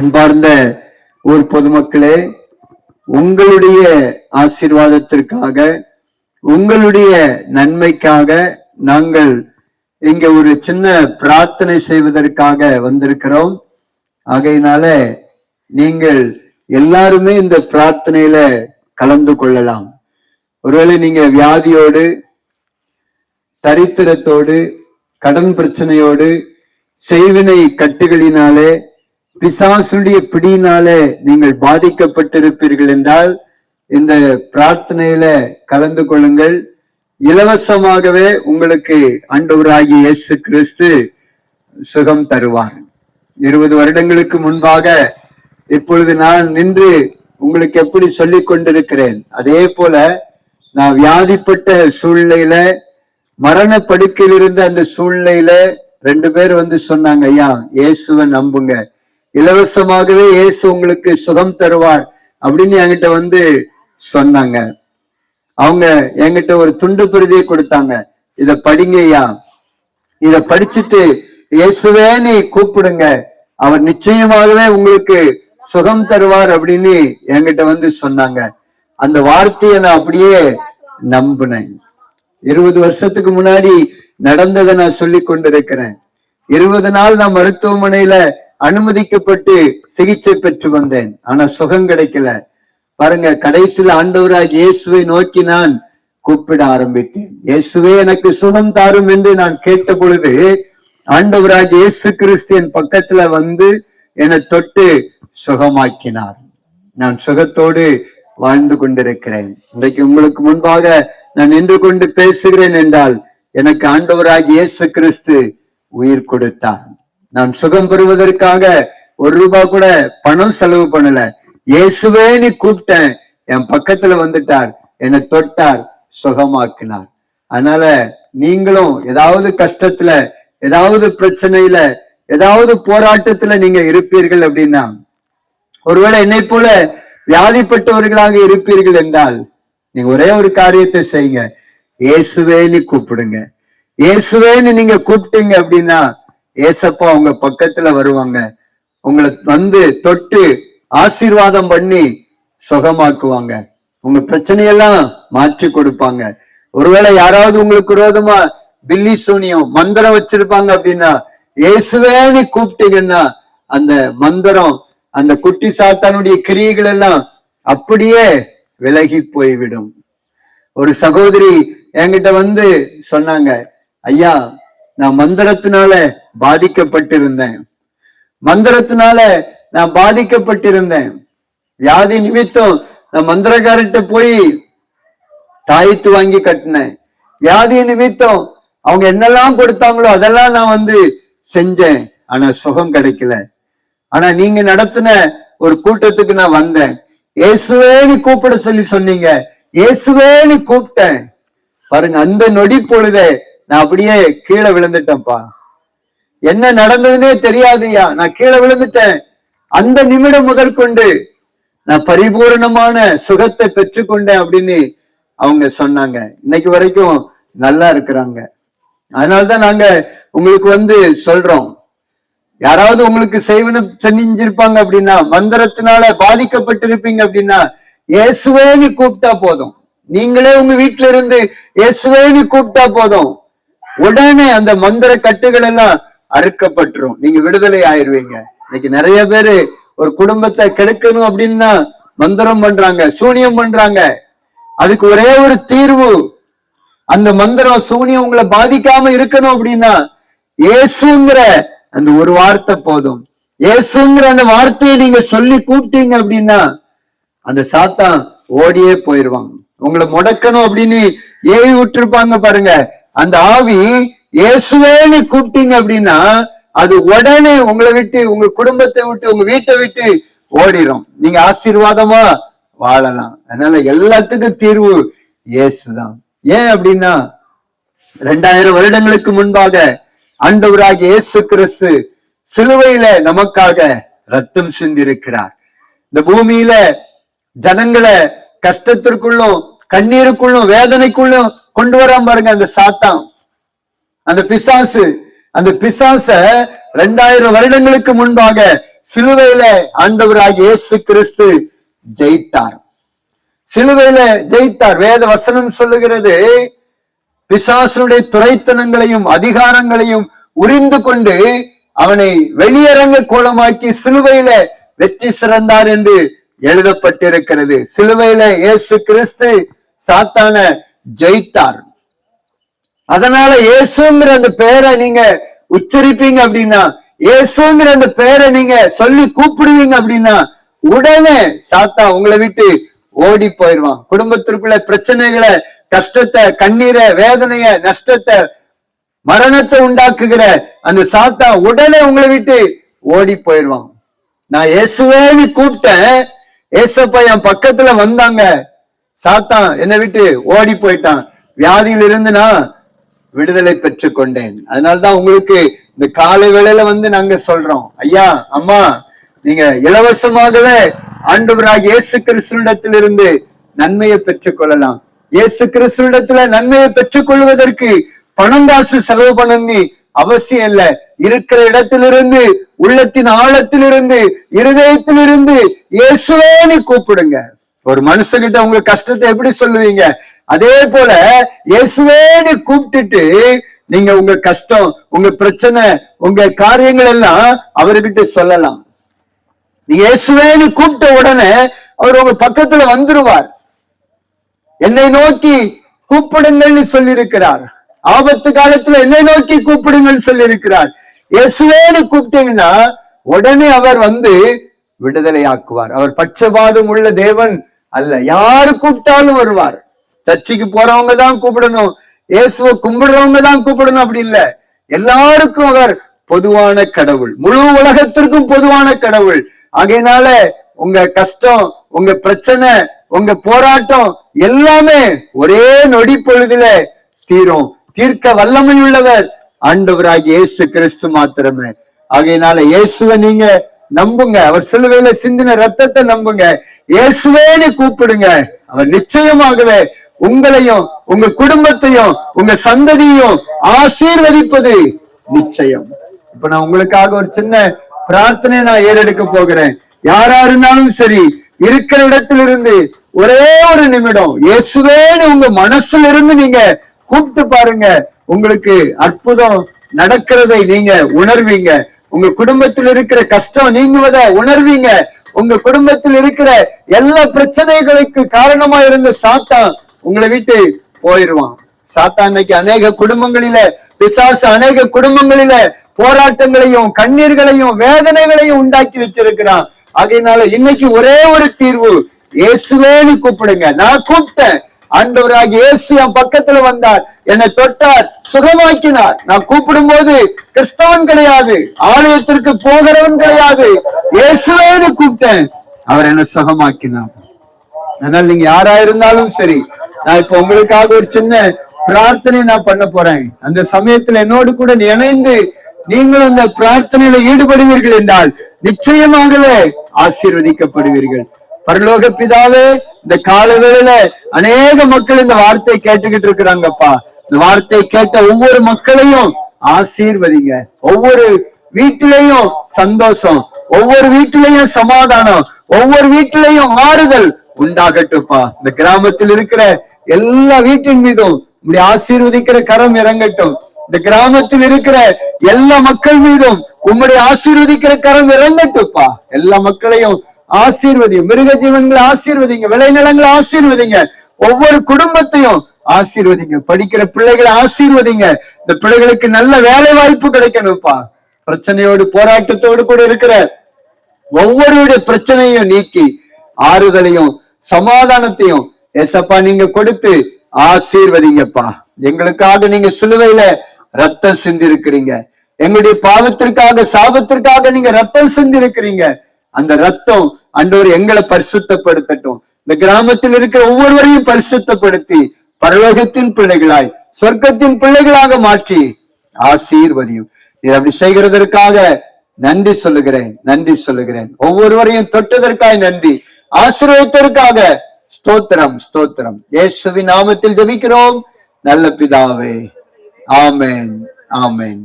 அன்பார்ந்த ஊர் பொதுமக்களே உங்களுடைய ஆசீர்வாதத்திற்காக உங்களுடைய நன்மைக்காக நாங்கள் இங்க ஒரு சின்ன பிரார்த்தனை செய்வதற்காக வந்திருக்கிறோம். ஆகையினால நீங்கள் எல்லாருமே இந்த பிரார்த்தனையில கலந்து கொள்ளலாம். ஒருவேளை நீங்க வியாதியோடு தரித்திரத்தோடு கடன் பிரச்சனையோடு செய்வினை கட்டுகளினாலே பிசாசுடைய பிடியினாலே நீங்கள் பாதிக்கப்பட்டிருப்பீர்கள் என்றால் இந்த பிரார்த்தனையில கலந்து கொள்ளுங்கள். இலவசமாகவே உங்களுக்கு ஆண்டவராகிய இயேசு கிறிஸ்து சுகம் தருவார். இருபது வருடங்களுக்கு முன்பாக இப்பொழுது நான் நின்று உங்களுக்கு எப்படி சொல்லிக் கொண்டிருக்கிறேன் அதே போல நான் வியாதிப்பட்ட சூழ்நிலையில மரண படுக்கையில் இருந்த அந்த சூழ்நிலையில ரெண்டு பேர் வந்து சொன்னாங்க ஐயா இயேசுவை நம்புங்க. இலவசமாகவே இயேசு உங்களுக்கு சுகம் தருவார் அப்படின்னு என்கிட்ட வந்து சொன்னாங்க. அவங்க என்கிட்ட ஒரு துண்டு பிரதியை கொடுத்தாங்க. இத படிங்கய்யா. இத படிச்சுட்டு இயேசுவே நீ கூப்பிடுங்க. அவர் நிச்சயமாகவே உங்களுக்கு சுகம் தருவார் அப்படின்னு என்கிட்ட வந்து சொன்னாங்க. அந்த வார்த்தையை நான் அப்படியே நம்பினேன். இருபது வருஷத்துக்கு முன்னாடி நடந்ததை நான் சொல்லி கொண்டிருக்கிறேன். இருபது நாள் நான் மருத்துவமனையில அனுமதிக்கப்பட்டு சிகிச்சை பெற்று வந்தேன். ஆனா சுகம் கிடைக்கல. பாருங்க கடைசியில் ஆண்டவராக இயேசுவை நோக்கி நான் கூப்பிட ஆரம்பித்தேன். இயேசுவே எனக்கு சுகம் தாரும் என்று நான் கேட்ட பொழுது ஆண்டவராக இயேசு கிறிஸ்து என் பக்கத்துல வந்து என்னை தொட்டு சுகமாக்கினார். நான் சுகத்தோடு வாழ்ந்து கொண்டிருக்கிறேன். இன்றைக்கு உங்களுக்கு முன்பாக நான் நின்று கொண்டு பேசுகிறேன் என்றால் எனக்கு ஆண்டவராக இயேசு கிறிஸ்து உயிர் கொடுத்தார். நான் சுகம் பெறுவதற்காக ஒரு ரூபாய் கூட பணம் செலவு பண்ணல. இயேசுவே நீ கூப்பிட்டேன். என் பக்கத்துல வந்துட்டார். என்னை தொட்டார். சுகமாக்கினார். அதனால நீங்களும் ஏதாவது கஷ்டத்துல ஏதாவது பிரச்சனையில ஏதாவது போராட்டத்துல நீங்க இருப்பீர்கள் அப்படின்னா ஒருவேளை என்னை போல வியாதிப்பட்டவர்களாக இருப்பீர்கள் என்றால் நீங்க ஒரே ஒரு காரியத்தை செய்யுங்க. இயேசுவேன்னு கூப்பிடுங்க. இயேசுவேன்னு நீங்க கூப்பிட்டீங்க அப்படின்னா ஏசப்பா உங்க பக்கத்துல வருவாங்க. உங்களை வந்து தொட்டு ஆசீர்வாதம் பண்ணி சுகமாக்குவாங்க. உங்க பிரச்சனையெல்லாம் மாற்றி கொடுப்பாங்க. ஒருவேளை யாராவது உங்களுக்கு விரோதமா பில்லி சூனியம் மந்திரம் வச்சிருப்பாங்க அப்படின்னா இயேசுவேன்னு கூப்பிட்டீங்கன்னா அந்த மந்திரம் அந்த குட்டி சாத்தானுடைய கிரியைகள் எல்லாம் அப்படியே விலகி போய்விடும். ஒரு சகோதரி என்கிட்ட வந்து சொன்னாங்க ஐயா நான் மந்திரத்தினால பாதிக்கப்பட்டிருந்தேன். மந்திரத்தினால நான் பாதிக்கப்பட்டிருந்தேன். வியாதி நிமித்தம் நான் மந்திரக்காரர்கிட்ட போய் தாயத்து வாங்கி கட்டினேன். வியாதி நிமித்தம் அவங்க என்னெல்லாம் கொடுத்தாங்களோ அதெல்லாம் நான் வந்து செஞ்சேன். ஆனா சுகம் கிடைக்கல. ஆனா நீங்க நடத்தின ஒரு கூட்டத்துக்கு நான் வந்தேன். இயேசுவே கூப்பிட சொல்லி சொன்னீங்க. இயேசுவே கூப்பிட்டேன். பாருங்க அந்த நொடி பொழுதே நான் அப்படியே கீழே விழுந்துட்டேன்ப்பா. என்ன நடந்ததுன்னே தெரியாதுயா நான் கீழே விழுந்துட்டேன். அந்த நிமிடம் முதற்கொண்டு நான் பரிபூரணமான சுகத்தை பெற்றுக்கொண்டேன் அப்படின்னு அவங்க சொன்னாங்க. இன்னைக்கு வரைக்கும் நல்லா இருக்கிறாங்க. அதனாலதான் நாங்க உங்களுக்கு வந்து சொல்றோம். யாராவது உங்களுக்கு செய்வன செஞ்சிருப்பாங்க அப்படின்னா மந்திரத்தினால பாதிக்கப்பட்டிருப்பீங்க அப்படின்னா இயேசுவேன்னு கூப்பிட்டா போதும். நீங்களே உங்க வீட்டுல இருந்து இயேசுவேன்னு கூப்பிட்டா போதும். உடனே அந்த மந்திர கட்டுகள் எல்லாம் அறுக்கப்பட்டுரும். நீங்க விடுதலை ஆயிருவீங்க. இன்னைக்கு நிறைய பேரு ஒரு குடும்பத்தை கெடுக்கணும் அப்படின்னா மந்திரம் பண்றாங்க சூனியம் பண்றாங்க. அதுக்கு ஒரே ஒரு தீர்வு அந்த மந்திரம் சூனியம் உங்களை பாதிக்காம இருக்கணும் அப்படின்னா ஏசுங்கிற அந்த ஒரு வார்த்தை போதும். ஏசுங்கிற அந்த வார்த்தையை நீங்க சொல்லி கூப்பிட்டீங்க அப்படின்னா அந்த சாத்தான் ஓடியே போயிருவாங்க உங்களை முடக்கணும் அப்படின்னு ஏவி விட்டுருப்பாங்க பாருங்க. அந்த ஆவி இயேசுவேன்னு கூப்பிட்டீங்க அப்படின்னா அது உடனே உங்களை விட்டு உங்க குடும்பத்தை விட்டு உங்க வீட்டை விட்டு ஓடிரும். நீங்க ஆசீர்வாதமா வாழலாம். அதனால எல்லாத்துக்கும் தீர்வு இயேசுதான். ஏன் அப்படின்னா ரெண்டாயிரம் வருடங்களுக்கு முன்பாக ஆண்டவராகிய இயேசு கிறிஸ்து சிலுவையில நமக்காக ரத்தம் சிந்திருக்கிறார். இந்த பூமியில ஜனங்களை கஷ்டத்திற்குள்ளும் கண்ணீருக்குள்ளும் வேதனைக்குள்ளும் கொண்டு வராம பாருங்க அந்த சாத்தான். அந்த பிசாசு அந்த பிசாச ரெண்டாயிரம் வருடங்களுக்கு முன்பாக சிலுவையில ஆண்டவராக இயேசு கிறிஸ்து ஜெயித்தார். சிலுவையில ஜெயித்தார். வேத வசனம் சொல்லுகிறது பிசாசனுடைய துரைத்தனங்களையும் அதிகாரங்களையும் உரிந்து கொண்டு அவனை வெளியரங்க கோலமாக்கி சிலுவையில வெற்றி சிறந்தார் என்று எழுதப்பட்டிருக்கிறது. சிலுவையில இயேசு கிறிஸ்து சாத்தான ஜெயித்தார். அதனால இயேசுங்கிற அந்த பெயரை நீங்க உச்சரிப்பீங்க அப்படின்னா இயேசுங்கிற அந்த பெயரை நீங்க சொல்லி கூப்பிடுவீங்க அப்படின்னா உடனே சாத்தா உங்களை விட்டு ஓடி போயிடுவான். குடும்பத்திற்குள்ள பிரச்சனைகளை கஷ்டத்தை கண்ணீரை வேதனைய நஷ்டத்தை மரணத்தை உண்டாக்குகிற அந்த சாத்தா உடனே உங்களை விட்டு ஓடி போயிடுவான். நான் இயேசுவேன்னு கூப்பிட்டேன். ஏசப்பா என் பக்கத்துல வந்தாங்க. சாத்தான் என்னை விட்டு ஓடி போயிட்டான். வியாதியிலிருந்து நான் விடுதலை பெற்றுக் கொண்டேன். அதனால்தான் உங்களுக்கு இந்த காலை வேளையில வந்து நாங்க சொல்றோம் ஐயா அம்மா நீங்க இலவசமாகவே ஆண்டவராக இயேசு கிறிஸ்துடத்திலிருந்து நன்மையை பெற்றுக் கொள்ளலாம். இயேசு கிறிஸ்துடத்துல நன்மையை பெற்றுக் கொள்வதற்கு பணம் காசு செலவு பண்ணி அவசியம் இல்ல. இருக்கிற இடத்திலிருந்து உள்ளத்தின் ஆழத்திலிருந்து இருதயத்திலிருந்து இயேசுவேன்னு கூப்பிடுங்க. ஒரு மனுஷகிட்ட உங்க கஷ்டத்தை எப்படி சொல்லுவீங்க? அதே போல இயேசுவேன்னு கூப்பிட்டுட்டு நீங்க உங்க கஷ்டம் உங்க பிரச்சனை உங்க காரியங்கள் எல்லாம் அவர்கிட்ட சொல்லலாம். நீ இயேசுவேன்னு கூப்பிட்ட உடனே அவர் உங்க பக்கத்துல வந்துருவார். என்னை நோக்கி கூப்பிடுங்கள்னு சொல்லியிருக்கிறார். ஆபத்து காலத்துல என்னை நோக்கி கூப்பிடுங்கள் சொல்லியிருக்கிறார். இயேசுவேன்னு கூப்பிட்டீங்கன்னா உடனே அவர் வந்து விடுதலையாக்குவார். அவர் பட்சபாதம் உள்ள தேவன் அல்ல. யாரு கூப்பிட்டாலும் வருவார். சர்ச்சைக்கு போறவங்க தான் கூப்பிடணும். இயேசுவை கும்பிடுறவங்க தான் கூப்பிடணும் அப்படி இல்ல. எல்லாருக்கும் அவர் பொதுவான கடவுள். முழு உலகத்திற்கும் பொதுவான கடவுள். ஆகையினால உங்க கஷ்டம் உங்க பிரச்சனை உங்க போராட்டம் எல்லாமே ஒரே நொடி பொழுதுல தீரும். தீர்க்க வல்லமையுள்ளவர் ஆண்டவராக இயேசு கிறிஸ்து மாத்திரமே. ஆகையினால இயேசுவை நீங்க நம்புங்க. அவர் சிலுவையில சிந்தின ரத்தத்தை நம்புங்க. இயேசுவேன்னு கூப்பிடுங்க. அவர் நிச்சயமாகவே உங்களையும் உங்க குடும்பத்தையும் உங்க சந்ததியையும் ஆசீர்வதிப்பது நிச்சயம். இப்ப நான் உங்களுக்காக ஒரு சின்ன பிரார்த்தனை நான் ஏறெடுக்க போகிறேன். யாரா இருந்தாலும் சரி இருக்கிற இடத்திலிருந்து ஒரே ஒரு நிமிடம் இயேசுவேன்னு உங்க மனசுல இருந்து நீங்க கூப்பிட்டு பாருங்க. உங்களுக்கு அற்புதம் நடக்கிறதை நீங்க உணர்வீங்க. உங்க குடும்பத்தில் இருக்கிற கஷ்டம் நீங்குவத உணர்வீங்க. உங்க குடும்பத்தில் இருக்கிற எல்லா பிரச்சனைகளுக்கு காரணமா இருந்த சாத்தான் உங்களை விட்டு போயிருவான் சாத்தா இன்னைக்கு அநேக குடும்பங்களில பிசாசு அநேக குடும்பங்களில போராட்டங்களையும் கண்ணீர்களையும் வேதனைகளையும் உண்டாக்கி வச்சிருக்கிறான் அதனால இன்னைக்கு ஒரே ஒரு தீர்வு இயேசுவேன்னு கூப்பிடுங்க. நான் கூப்பிட்டேன். ஆண்டவராக இயேசு என் பக்கத்துல வந்தார். என்னை தொட்டார் சுகமாக்கினார். நான் கூப்பிடும் போது கிறிஸ்தவன் கிடையாது ஆலயத்திற்கு போகிறவன் கிடையாது. இயேசுவேன்னு கூப்பிட்டேன். அவர் என்ன சுகமாக்கினார். அதனால நீங்க யாரா இருந்தாலும் சரி நான் இப்ப உங்களுக்காக ஒரு சின்ன பிரார்த்தனை நான் பண்ண போறேன். அந்த சமயத்துல என்னோடு கூட இணைந்து நீங்களும் அந்த பிரார்த்தனையில ஈடுபடுவீர்கள் என்றால் நிச்சயமாகவே ஆசீர்வதிக்கப்படுவீர்கள். பரலோக பிதாவே இந்த காலவேளையில அநேக மக்கள் இந்த வார்த்தை கேட்டுக்கிட்டு இருக்கிறாங்கப்பா. இந்த வார்த்தை கேட்ட ஒவ்வொரு மக்களையும் ஆசீர்வதிங்க. ஒவ்வொரு வீட்டிலையும் சந்தோஷம் ஒவ்வொரு வீட்டிலையும் சமாதானம் ஒவ்வொரு வீட்டிலையும் ஆறுதல் உண்டாகட்டும்ப்பா. இந்த கிராமத்தில் இருக்கிற எல்லா வீட்டின் மீதும் இப்படி ஆசீர்வதிக்கிற கரம் இறங்கட்டும். இந்த கிராமத்தில் இருக்கிற எல்லா மக்கள் மீதும் உம்முடைய ஆசீர்வதிக்கிற கரம் இறங்கட்டும்ப்பா. எல்லா மக்களையும் ஆசீர்வதிங்க மிருக ஜீவன்களை ஆசீர்வதிங்க விளைநிலங்களை ஆசீர்வதிங்க. ஒவ்வொரு குடும்பத்தையும் ஆசீர்வதிங்க. படிக்கிற பிள்ளைகளை ஆசீர்வதிங்க. இந்த பிள்ளைகளுக்கு நல்ல வேலை வாய்ப்பு கிடைக்கணும்ப்பா. பிரச்சனையோடு போராட்டத்தோடு கூட இருக்கிற ஒவ்வொருடைய பிரச்சனையும் நீக்கி ஆறுதலையும் சமாதானத்தையும் எசப்பா நீங்க கொடுத்து ஆசீர்வதிங்கப்பா. எங்களுக்காக நீங்க சிலுவையில ரத்தம் சிந்திருக்கிறீங்க. எங்களுடைய பாவத்திற்காக சாபத்திற்காக நீங்க ரத்தம் சிந்தி இருக்கிறீங்க அந்த ரத்தம் அண்டவர் எங்களை பரிசுத்தப்படுத்தட்டும். இந்த கிராமத்தில் இருக்கிற ஒவ்வொருவரையும் பரிசுத்தப்படுத்தி பரலோகத்தின் பிள்ளைகளாய் சொர்க்கத்தின் பிள்ளைகளாக மாற்றி ஆசீர்வதியும். நீர் அப்படி செய்கிறதற்காக நன்றி சொல்லுகிறேன் நன்றி சொல்லுகிறேன். ஒவ்வொருவரையும் தொட்டதற்காக நன்றி. ஆசீர்வதித்ததற்காக ஸ்தோத்திரம் ஸ்தோத்திரம். இயேசுவின் நாமத்தில் ஜெபிக்கிறோம். நல்ல பிதாவே. ஆமேன் ஆமேன்.